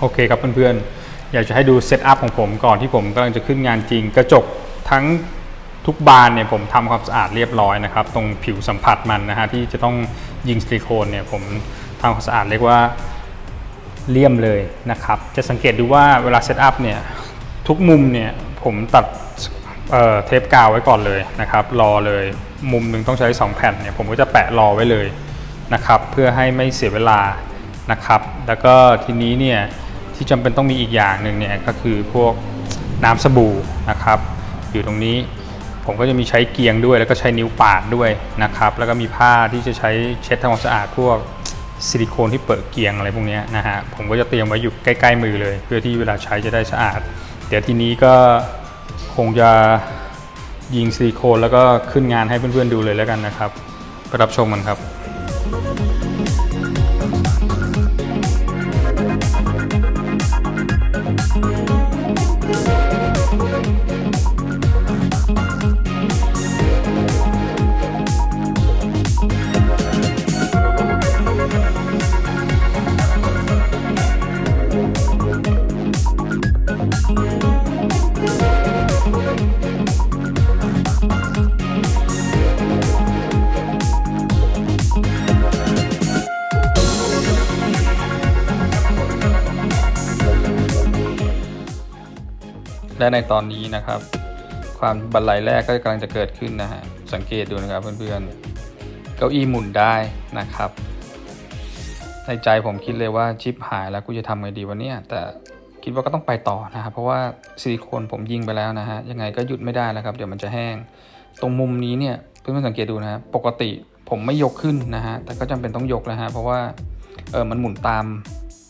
โอเคครับเพื่อนๆ อยากจะให้ดูเซตอัพของผมก่อนที่ผมกำลังจะขึ้นงานจริง กระจกทั้งทุกบานเนี่ยผมทำความสะอาดเรียบร้อยนะครับ ตรงผิวสัมผัสมันนะฮะที่จะต้องยิงซิลิโคนเนี่ยผมทำความสะอาดเรียกว่าเลี่ยมเลยนะครับ จะสังเกตดูว่าเวลาเซตอัพเนี่ยทุกมุมเนี่ยผมตัดเเทปกาวไว้ก่อนเลยนะครับ รอเลยมุมหนึ่งต้องใช้ 2 แผ่นเนี่ยผมก็จะแปะรอไว้เลยนะครับ เพื่อให้ไม่เสียเวลานะครับ แล้วก็ทีนี้เนี่ย ที่จำเป็นต้องมีอีกอย่างหนึ่งเนี่ยก็คือพวกน้ำสบู่นะครับ อยู่ตรงนี้ผมก็จะมีใช้เกียงด้วยแล้วก็ใช้นิ้วปาดด้วยนะครับ แล้วก็มีผ้าที่จะใช้เช็ดทำความสะอาดพวกซิลิโคนที่เปิดเกียงอะไรพวกนี้นะฮะผมก็จะเตรียมไว้อยู่ใกล้ๆมือเลย เพื่อที่เวลาใช้จะได้สะอาด เดี๋ยวทีนี้ก็คงจะยิงซิลิโคนแล้วก็ขึ้นงานให้เพื่อนๆดูเลยแล้วกันนะครับไปรับชมกันครับ และในตอนนี้นะครับ ความบันไลแรกก็กำลังจะเกิดขึ้นนะฮะสังเกตดูนะครับเพื่อนๆเก้าอี้หมุนได้นะครับ ในใจผมคิดเลยว่าชิปหายแล้วกูจะทำไงดีวะเนี่ยแต่คิดว่าก็ต้องไปต่อนะครับเพราะว่าซิลิโคนผมยิงไปแล้วนะฮะยังไงก็หยุดไม่ได้แล้วครับเดี๋ยวมันจะแห้ง ตรงมุมนี้เนี่ยเพื่อนๆสังเกตดูนะฮะปกติผมไม่ยกขึ้นนะฮะแต่ก็จำเป็นต้องยกนะฮะเพราะว่าเออมันหมุนตาม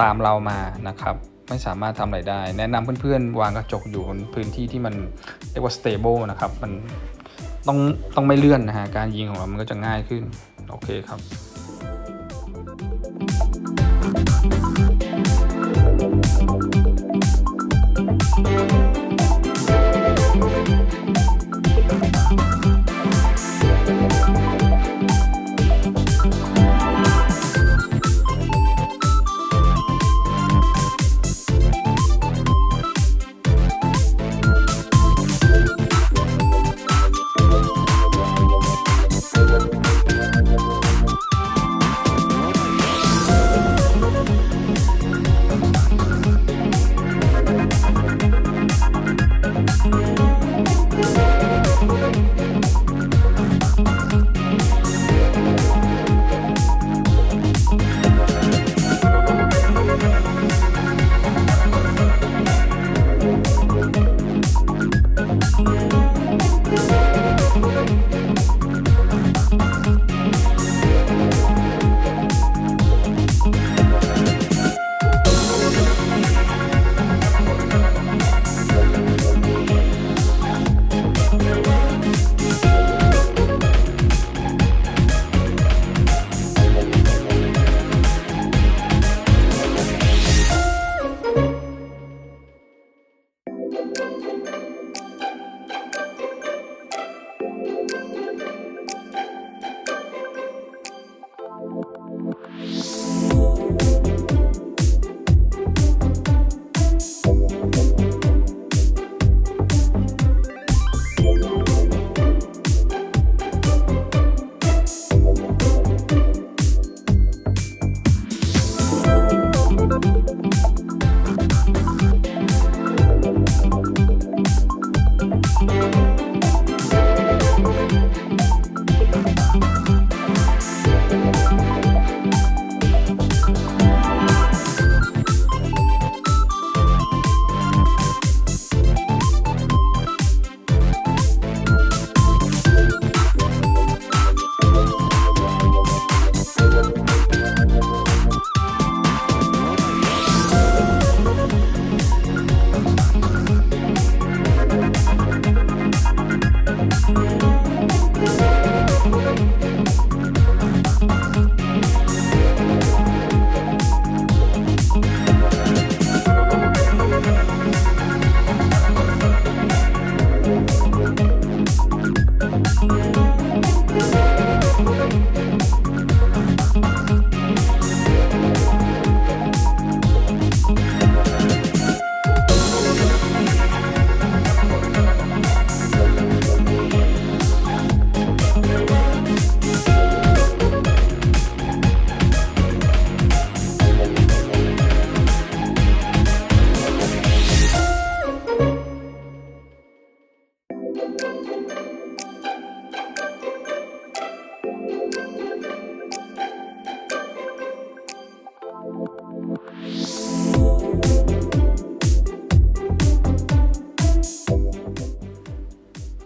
ตามเรามานะครับ ไม่สามารถทำอะไรได้ แนะนำเพื่อนๆ วางกระจกอยู่บนพื้นที่ที่มันเรียกว่า stable นะครับ มันต้องต้องไม่เลื่อนนะฮะ การยิงของเรา มันก็จะง่ายขึ้น โอเคครับ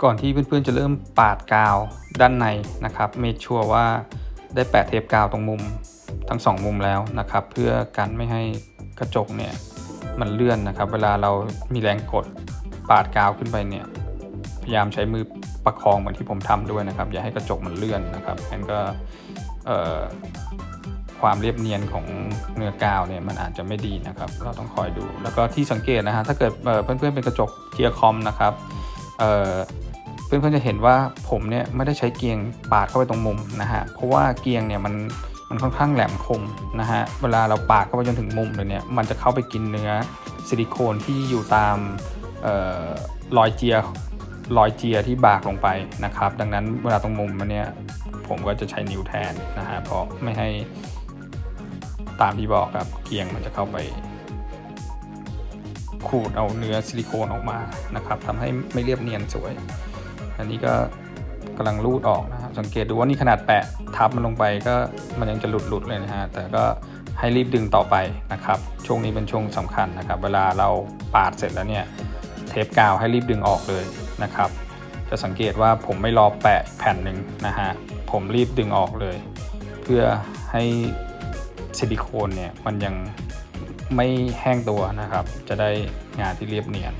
ก่อนที่เพื่อนๆจะเริ่มปาดกาวด้านในนะครับเมคชัวร์ว่าได้แปะเทปกาวตรงมุมทั้งสองมุมแล้วนะครับ เพื่อกันไม่ให้กระจกเนี่ยมันเลื่อนนะครับ เวลาเรามีแรงกดปาดกาวขึ้นไปเนี่ยพยายามใช้มือประคองเหมือนที่ผมทำด้วยนะครับ อย่าให้กระจกมันเลื่อนนะครับงั้นก็ความเรียบเนียนของเนื้อกาวเนี่ยมันอาจจะไม่ดีนะครับ เราต้องคอยดู แล้วก็ที่สังเกตนะฮะถ้าเกิดเเพื่อนๆเป็นกระจกเจียคอมนะครับ เพื่อนๆจะเห็นว่าผมเนี่ยไม่ได้ใช้เกียงปาดเข้าไปตรงมุมนะฮะเพราะว่าเกียงเนี่ยมันมันค่อนข้างแหลมคมนะฮะเวลาเราปาดเข้าไปจนถึงมุมเลยเนี่ยมันจะเข้าไปกินเนื้อซิลิโคนที่อยู่ตามออรอยเจียรอยเจียที่บากลงไปนะครับ ดังนั้นเวลาตรงมุมมันเนี่ยผมก็จะใช้นิ้วแทนนะฮะเพราะไม่ให้ตามที่บอกครับเกียงมันจะเข้าไป ขูดเอาเนื้อซิลิโคนออกมานะครับทำให้ไม่เรียบเนียนสวย อันนี้ก็กำลังรูดออกนะครับสังเกตดูว่านี่ขนาดแปะทับมันลงไปก็มันยังจะหลุดหลุดๆเลยนะฮะแต่ก็ให้รีบดึงต่อไปนะครับช่วงนี้เป็นช่วงสำคัญนะครับ เวลาเราปาดเสร็จแล้วเนี่ยเทปกาวให้รีบดึงออกเลยนะครับ จะสังเกตว่าผมไม่รอแปะแผ่นหนึ่งนะฮะผมรีบดึงออกเลย เพื่อให้ซิลิโคนเนี่ยมันยังไม่แห้งตัวนะครับ จะได้งานที่เรียบเนียน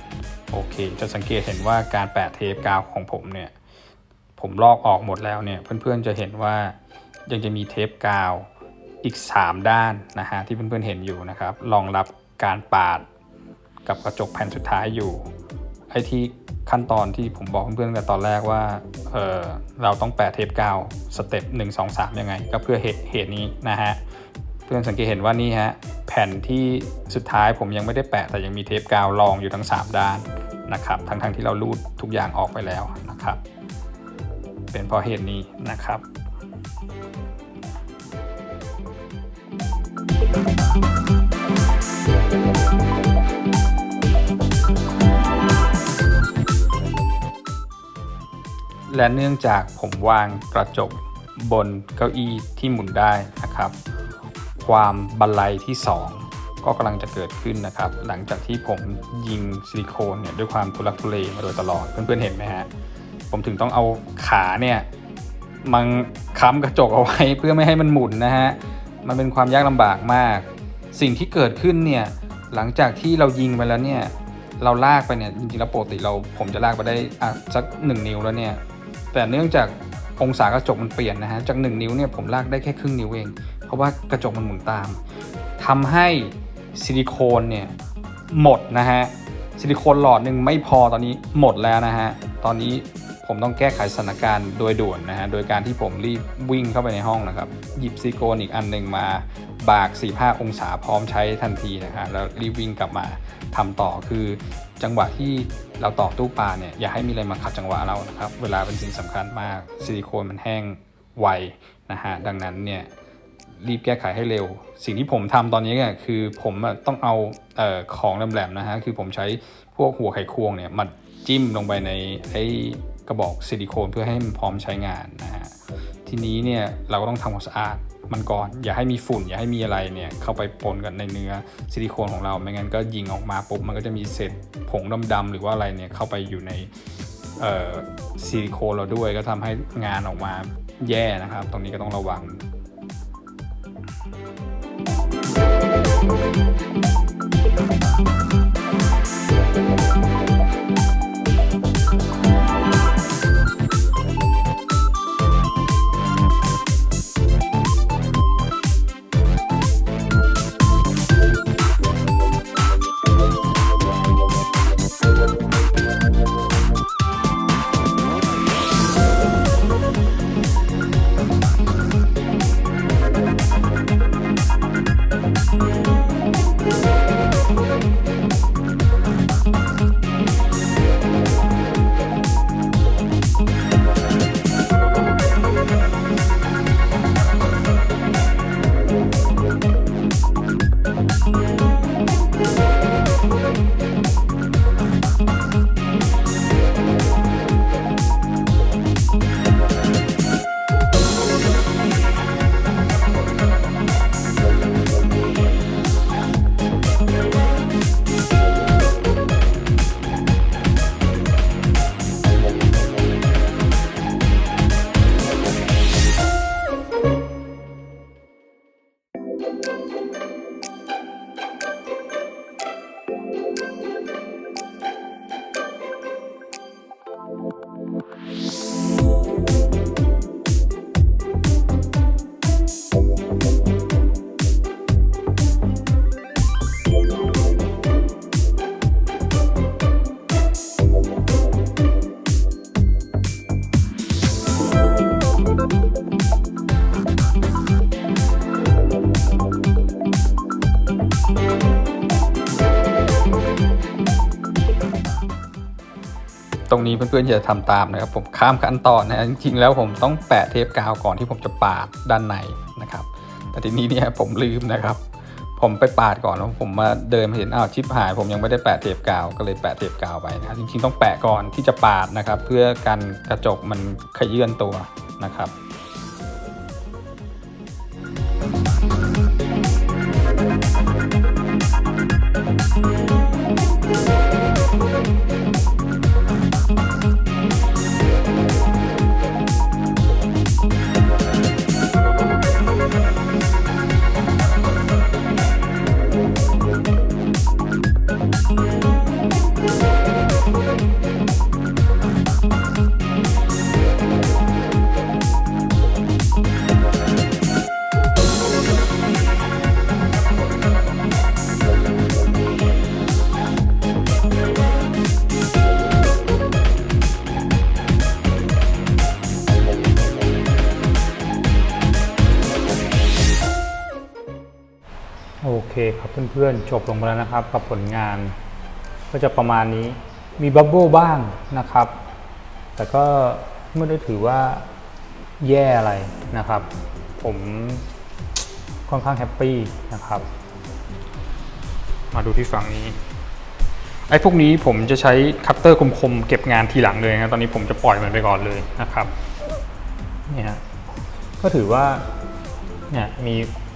โอเค จะสังเกตเห็นว่าการแปะเทปกาวของผมเนี่ย ผมลอกออกหมดแล้วเนี่ย เพื่อนๆจะเห็นว่ายังจะมีเทปกาวอีก 3 ด้านนะฮะที่เพื่อนๆเห็นอยู่นะครับรองรับการปาดกับกระจกแผ่นสุดท้ายอยู่ไอ้ที่ขั้นตอนที่ผมบอกเพื่อนๆกันตอนแรกว่าเออเราต้องแปะเทปกาวสเต็ป1 2 3 ยังไง ก็เพื่อเหตุเหตุนี้นะฮะเพื่อนสังเกตเห็นว่านี่ฮะแผ่นที่สุดท้ายผมยังไม่ได้แปะแต่ยังมีเทปกาวรองอยู่ทั้ง 3 ด้าน นะครับทั้งๆทที่เราลูดทุกอย่างออกไปแล้วนะครับ เป็นเพราะเหตุนี้นะครับ และเนื่องจากผมวางกระจกบนเก้าอี้ที่หมุนได้นะครับ ความบันไลที่ 2 ก็กำลังจะเกิดขึ้นนะครับ หลังจากที่ผมยิงซิลิโคนเนี่ยด้วยความทุลักทุเลมาโดยตลอด เพื่อนๆเห็นไหมฮะ ผมถึงต้องเอาขาเนี่ยมันค้ำกระจกเอาไว้เพื่อไม่ให้มันหมุนนะฮะ มันเป็นความยากลำบากมาก สิ่งที่เกิดขึ้นเนี่ยหลังจากที่เรายิงไปแล้วเนี่ยเราลากไปเนี่ยจริงๆแล้วปกติเราผมจะลากไปได้อะสักหนึ่งนิ้วแล้วเนี่ยแต่เนื่องจากองศากระจกมันเปลี่ยนนะฮะจาก 1 นิ้วเนี่ยผมลากได้แค่ครึ่งนิ้วเอง เพราะว่ากระจกมันหมุนตามทำให้ ซิลิโคนเนี่ยหมดนะฮะซิลิโคนหลอดหนึ่งไม่พอตอนนี้หมดแล้วนะฮะตอนนี้ผมต้องแก้ไขสถานการณ์โดยด่วนนะฮะโดยการที่ผมรีบวิ่งเข้าไปในห้องนะครับหยิบซิลิโคนอีกอันหนึ่งมาบาก 45 องศาพร้อมใช้ทันทีนะฮะแล้วรีบวิ่งกลับมาทำต่อคือ จังหวะที่เราต่อตู้ปลาเนี่ยอย่าให้มีอะไรมาขัดจังหวะเรานะครับเวลาเป็นสิ่งสำคัญมากซิลิโคนมันแห้งไวนะฮะดังนั้นเนี่ย รีบแก้ไขให้เร็ว สิ่งที่ผมทำตอนนี้เนี่ยคือผมต้องเอาเออของแหลมๆนะฮะคือผมใช้พวกหัวไขควงเนี่ยมาจิ้มลงไปในไอ้กระบอกซิลิโคนเพื่อให้มันพร้อมใช้งานนะฮะทีนี้เนี่ยเราก็ต้องทำความสะอาดมันก่อน อย่าให้มีฝุ่น อย่าให้มีอะไรเนี่ยเข้าไปปนกันในเนื้อซิลิโคนของเราไม่งั้นก็ยิงออกมาปุ๊บมันก็จะมีเศษผงดำๆหรือว่าอะไรเนี่ยเข้าไปอยู่ในซิลิโคนเราด้วยก็ทำให้งานออกมาแย่นะครับ ตรงนี้ก็ต้องระวัง นี้เพื่อนๆจะทำทำตามนะครับ ผมข้ามขั้นตอนนะจริงๆแล้วผมต้องแปะเทปกาวก่อนที่ผมจะปาดด้านในนะครับ แต่ทีนี้เนี่ยผมลืมนะครับ ผมไปปาดก่อนแล้วผมมาเดินมาเห็นอ้าวชิปหาย ผมยังไม่ได้แปะเทปกาวก็เลยแปะเทปกาวไปนะรจริงๆต้องแปะก่อนที่จะปาดนะครับ เพื่อกันกระจกมันขยื่นตัวนะครับ เพื่อนๆจบลงไปแล้วนะครับ กับผลงาน ก็จะประมาณนี้มีบับเบิลบ้างนะครับ แต่ก็ไม่ได้ถือว่าแย่อะไรนะครับ ผมค่อนข้างแฮปปี้นะครับ มาดูที่ฝั่งนี้ไอ้พวกนี้ผมจะใช้คัตเตอร์คมๆเก็บงานทีหลังเลยนะตอนนี้ผมจะปล่อยมันไปก่อนเลยนะครับเนี่ยก็ถือว่าเนี่ยมี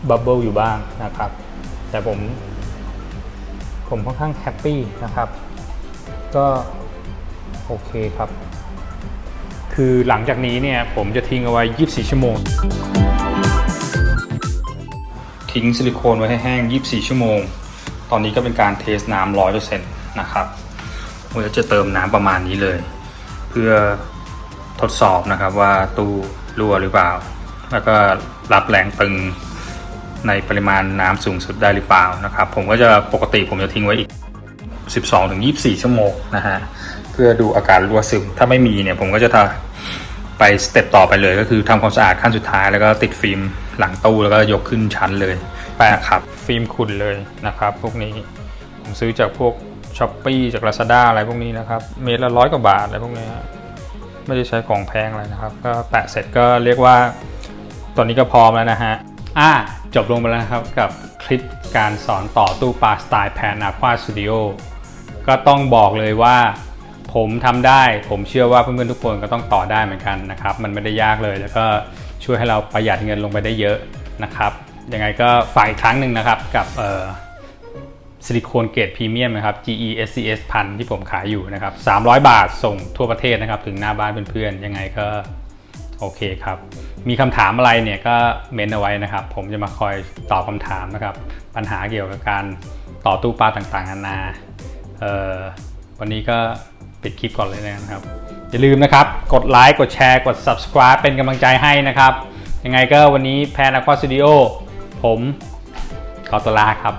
บับเบิลอยู่บ้างนะครับ แต่ผม ผมค่อนข้างแฮปปี้นะครับ ก็โอเคครับ คือหลังจากนี้เนี่ย ผมจะทิ้งเอาไว้ 24 ชั่วโมง ทิ้งซิลิโคนไว้ให้แห้ง 24 ชั่วโมง ตอนนี้ก็เป็นการเทสน้ำ100%นะครับผมจะเติมน้ำประมาณนี้เลย เพื่อทดสอบนะครับว่าตู้รั่วหรือเปล่า แล้วก็รับแรงตึง ในปริมาณน้ำสูงสุดได้หรือเปล่านะครับ ผมก็จะปกติผมจะทิ้งไว้อีก 12ถึง24 ชั่วโมงนะฮะเพื่อดูอาการรั่วซึม ถ้าไม่มีเนี่ยผมก็จะทำไปสเต็ปต่อไปเลย ก็คือทำความสะอาดขั้นสุดท้ายแล้วก็ติดฟิล์มหลังตู้แล้วก็ยกขึ้นชั้นเลยแปะครับ ฟิล์มขุ่นเลยนะครับ พวกนี้ผมซื้อจากพวกช้อปปีจาก Lazada อะไรพวกนี้นะครับ เมตรละร้อยกว่าบาทอะไรพวกนี้ไม่ได้ใช้ของแพงอะไรนะครับ ก็แปะเสร็จก็เรียกว่าตอนนี้ก็พร้อมแล้วนะฮะอ่า จบลงไปแล้วครับกับคลิปการสอนต่อตู้ปลาสไตล์แพนอาควาสตูดิโอก็ต้องบอกเลยว่าผมทำได้ผมเชื่อว่าเพื่อนๆทุกคนก็ต้องต่อได้เหมือนกันนะครับ มันไม่ได้ยากเลย แล้วก็ช่วยให้เราประหยัดเงินลงไปได้เยอะนะครับยังไงก็ฝากอีกครั้งหนึ่งนะครับกับซิลิโคนเกรดพรีเมียมนะครับ GE SCS พันที่ผมขายอยู่นะครับ300 บาทส่งทั่วประเทศนะครับ ถึงหน้าบ้านเพื่อนๆยังไงก็ โอเคครับ มีคำถามอะไรเนี่ยก็เม้นเอาไว้นะครับ ผมจะมาคอยตอบคำถามนะครับ ปัญหาเกี่ยวกับการต่อตู้ปลาต่างๆนานาเอ่อวันนี้ก็ปิดคลิปก่อนเลยนะครับ อย่าลืมนะครับ กดไลค์กดแชร์กด subscribe เป็นกำลังใจให้นะครับ ยังไงก็วันนี้แพน Aqua Studio ผมขอตัวลาครับ